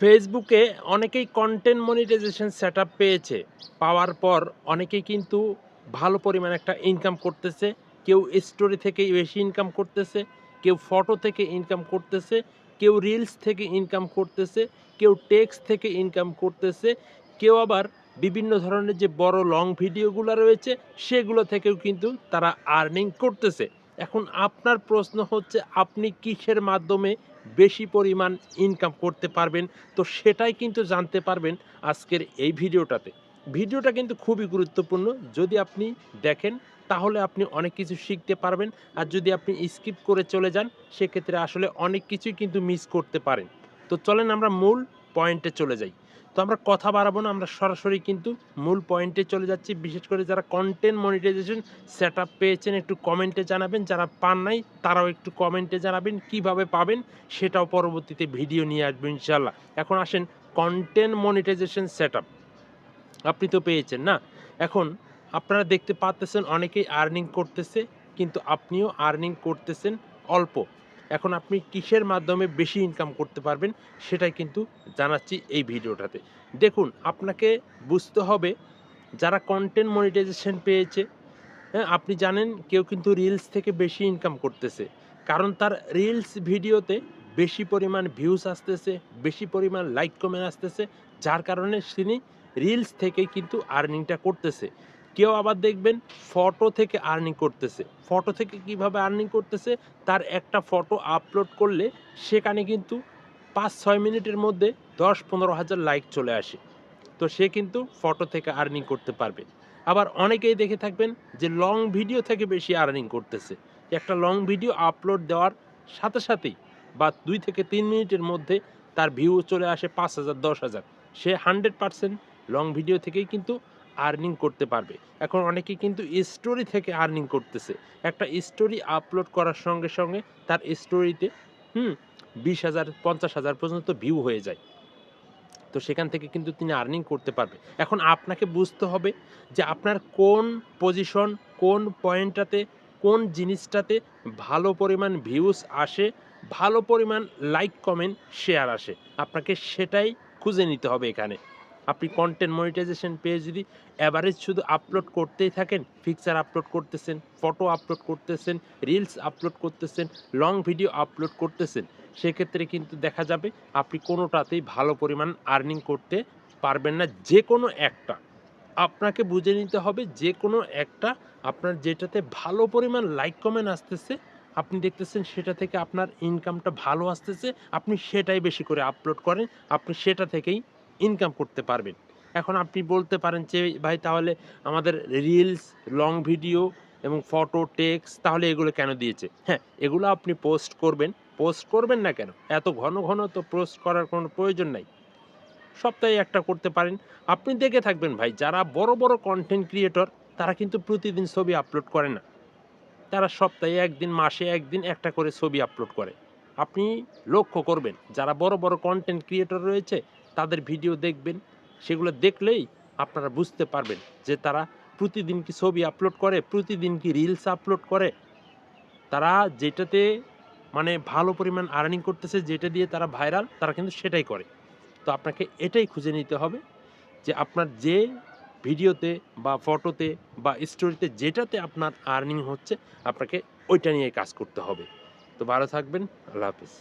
ফেসবুকে অনেকেই content monetization set পেয়েছে। পাওয়ার পর অনেকেই কিন্তু ভালো পরিমাণে একটা ইনকাম করতেছে। কেউ স্টোরি থেকে বেশি ইনকাম করতেছে, কেউ ফটো থেকে ইনকাম করতেছে, কেউ রিলস থেকে ইনকাম করতেছে, কেউ টেক্সট থেকে ইনকাম করতেছে, কেউ আবার বিভিন্ন ধরনের যে বড় লং ভিডিওগুলো রয়েছে, সেগুলো থেকেও কিন্তু তারা আর্নিং করতেছে। এখন আপনার প্রশ্ন হচ্ছে, আপনি কিসের মাধ্যমে বেশি পরিমাণ ইনকাম করতে পারবেন? তো সেটাই কিন্তু জানতে পারবেন আজকের এই ভিডিওটাতে। ভিডিওটা কিন্তু খুবই গুরুত্বপূর্ণ। যদি আপনি দেখেন, তাহলে আপনি অনেক কিছু শিখতে পারবেন। আর যদি আপনি স্কিপ করে চলে যান, সেক্ষেত্রে আসলে অনেক কিছুই কিন্তু মিস করতে পারেন। তো চলেন আমরা মূল পয়েন্টে চলে যাই। তো আমরা কথা বাড়াবো না, আমরা সরাসরি কিন্তু মূল পয়েন্টে চলে যাচ্ছি। বিশেষ করে যারা কন্টেন্ট মনিটাইজেশন সেট পেয়েছেন, একটু কমেন্টে জানাবেন। যারা পান নাই, তারাও একটু কমেন্টে জানাবেন, কীভাবে পাবেন সেটাও পরবর্তীতে ভিডিও নিয়ে আসব ইনশাল্লাহ এখন আসেন কন্টেন্ট মনিটাইজেশন সেট আপনি তো পেয়েছেন, না? এখন আপনারা দেখতে পাচ্তেছেন অনেকেই আর্নিং করতেছে, কিন্তু আপনিও আর্নিং করতেছেন অল্প। এখন আপনি কিসের মাধ্যমে বেশি ইনকাম করতে পারবেন সেটাই কিন্তু জানাচ্ছি এই ভিডিওটাতে। দেখুন, আপনাকে বুঝতে হবে যারা কন্টেন্ট মনিটাইজেশন পেয়েছে হ্যাঁ আপনি জানেন কেউ কিন্তু রিলস থেকে বেশি ইনকাম করতেছে। কারণ তার রিলস ভিডিওতে বেশি পরিমাণ ভিউজ আসতেছে, বেশি পরিমাণ লাইক কমে আসতেছে, যার কারণে তিনি রিলস থেকেই কিন্তু আর্নিংটা করতেছে। কেউ আবার দেখবেন ফটো থেকে আর্নিং করতেছে। ফটো থেকে কীভাবে আর্নিং করতেছে? তার একটা ফটো আপলোড করলে সেখানে কিন্তু পাঁচ, ছয় মিনিটের মধ্যে দশ, পনেরো হাজার লাইক চলে আসে। তো সে কিন্তু ফটো থেকে আর্নিং করতে পারবে। আবার অনেকেই দেখে থাকবেন যে লং ভিডিও থেকে বেশি আর্নিং করতেছে। একটা লং ভিডিও আপলোড দেওয়ার সাথে সাথেই বা দুই থেকে তিন মিনিটের মধ্যে তার ভিউ চলে আসে পাঁচ হাজার, দশ হাজার। সে হান্ড্রেড পারসেন্ট লং ভিডিও থেকেই কিন্তু আর্নিং করতে পারবে। এখন অনেকেই কিন্তু স্টোরি থেকে আর্নিং করতেছে। একটা স্টোরি আপলোড করার সঙ্গে সঙ্গে তার স্টোরিতে হুম, বিশ হাজার, পঞ্চাশ হাজার পর্যন্ত ভিউ হয়ে যায়। তো সেখান থেকে কিন্তু তিনি আর্নিং করতে পারবে। এখন আপনাকে বুঝতে হবে যে আপনার কোন পজিশন কোন পয়েন্টটাতে কোন জিনিসটাতে ভালো পরিমাণ ভিউজ আসে, ভালো পরিমাণ লাইক কমেন্ট শেয়ার আসে। আপনাকে সেটাই খুঁজে নিতে হবে এখানে। আপনি কন্টেন্ট মনিটাইজেশন পেয়ে যদি অ্যাভারেজ শুধু আপলোড করতেই থাকেন পিকচার আপলোড করতেছেন ফটো আপলোড করতেছেন রিলস আপলোড করতেছেন লং ভিডিও আপলোড করতেছেন, সেক্ষেত্রে কিন্তু দেখা যাবে আপনি কোনোটাতেই ভালো পরিমাণ আর্নিং করতে পারবেন না যে কোনো একটা। আপনাকে বুঝে নিতে হবে যে কোনো একটা আপনার যেটাতে ভালো পরিমাণ লাইক কমেন্ট আসতেছে, আপনি দেখতেছেন সেটা থেকে আপনার ইনকামটা ভালো আসতেছে, আপনি সেটাই বেশি করে আপলোড করেন, আপনি সেটা থেকেই ইনকাম করতে পারবেন। এখন আপনি বলতে পারেন যে, ভাই, তাহলে আমাদের রিলস লং ভিডিও এবং ফটো টেক্স তাহলে এগুলো কেন দিয়েছে? হ্যাঁ এগুলো আপনি পোস্ট করবেন। পোস্ট করবেন না কেন? এত ঘন ঘন তো পোস্ট করার কোনো প্রয়োজন নাই। সপ্তাহে একটা করতে পারেন। আপনি দেখে থাকবেন, ভাই, যারা বড় বড় কন্টেন্ট ক্রিয়েটর তারা কিন্তু প্রতিদিন ছবি আপলোড করে না। তারা সপ্তাহে একদিন, মাসে একদিন একটা করে ছবি আপলোড করে। আপনি লক্ষ্য করবেন, যারা বড় বড় কন্টেন্ট ক্রিয়েটর রয়েছে তাদের ভিডিও দেখবেন, সেগুলো দেখলেই আপনারা বুঝতে পারবেন যে তারা প্রতিদিন কি ছবি আপলোড করে, প্রতিদিন কি রিলস আপলোড করে। তারা যেটাতে মানে ভালো পরিমাণ আর্নিং করতেছে, যেটা দিয়ে তারা ভাইরাল তারা কিন্তু সেটাই করে। তো আপনাকে এটাই খুঁজে নিতে হবে যে আপনার যে ভিডিওতে বা ফটোতে বা স্টোরিতে যেটাতে আপনার আর্নিং হচ্ছে, আপনাকে ওইটা নিয়ে কাজ করতে হবে। তো ভালো থাকবেন, আল্লাহ হাফিজ।